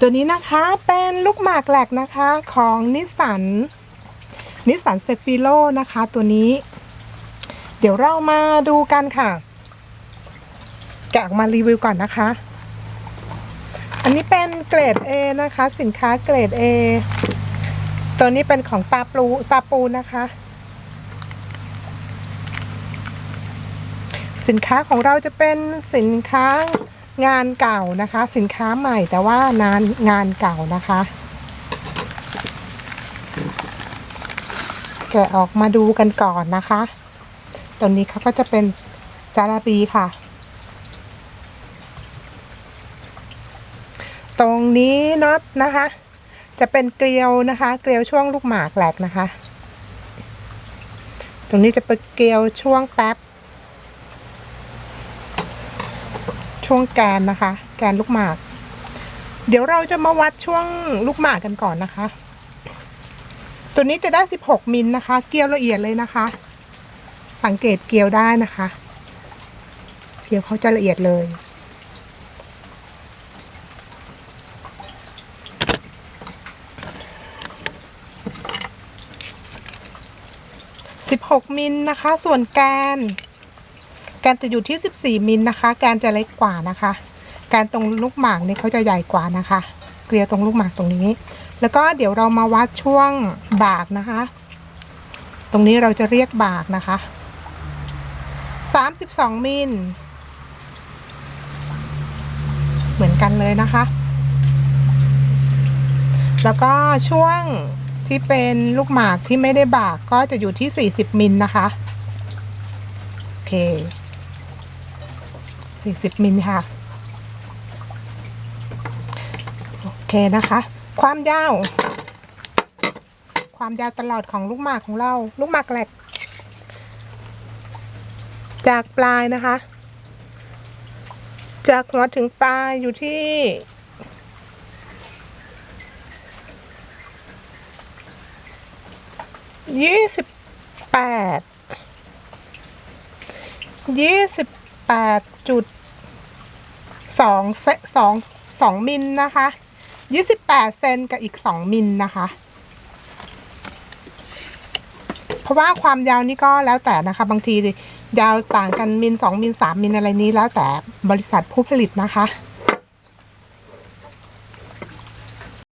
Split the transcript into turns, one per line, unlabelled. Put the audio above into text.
ตัวนี้นะคะเป็นลูกหมากแหลกนะคะของนิสสันนิสสันเซฟิโลนะคะตัวนี้ เดี๋ยวเรามาดูกันค่ะ แกะออกมารีวิวก่อนนะคะ อันนี้เป็นเกรด A นะคะ สินค้าเกรด A ตัวนี้เป็นของตาปูตาปูนะคะ สินค้าของเราจะเป็นสินค้า งานเก่านะคะ สินค้าใหม่แต่ว่านานงานเก่านะคะ แกะออกมาดูกันก่อนนะคะตัวนี้เขาก็จะเป็นจาราบีค่ะ ตรงนี้น็อตนะคะ จะเป็นเกลียวนะคะ เกลียวช่วงลูกหมากแหลกนะคะ ตรงนี้จะเป็นเกลียวช่วงแป๊บ ช่วงแกนนะคะ แกนลูกหมาก เดี๋ยวเราจะมาวัดช่วงลูกหมากกันก่อนนะคะ ตัวนี้จะได้ 16 มิลนะคะ เกลียวละเอียดเลยนะคะ สังเกตเกลียวได้นะคะ เกลียวเขาจะละเอียดเลย16มิลนะคะ ส่วนแกน แกนจะอยู่ที่ 14 มิลนะคะแกนจะเล็กกว่านะคะแกนตรงลูกหมากนี่เขาจะใหญ่กว่านะคะ เกลียวตรงลูกหมากตรงนี้ แล้วก็เดี๋ยวเรามาวัดช่วงบากนะคะ ตรงนี้เราจะเรียกบากนะคะ 32 มิล เหมือนกันเลยนะคะ แล้วก็ช่วงที่เป็นลูกหมากที่ไม่ได้บากก็จะอยู่ที่ 40 มิลนะคะ โอเค 40 มิลค่ะ โอเคนะคะ ความยาว ความยาวตลอดของลูกหมากของเรา ลูกหมากแหลก จากปลายนะคะ จากหัวถึงปลายอยู่ที่ยี่สิบแปดยี่สิบแปดจุด สองเซสองสองมิลนะคะยี่สิบแปดเซนกับอีกสองมิลนะคะ เพราะว่าความยาวนี่ก็แล้วแต่นะคะ บางทียาวต่างกันมิลสองมิลสามมิลอะไรนี้แล้วแต่บริษัทผู้ผลิตนะคะ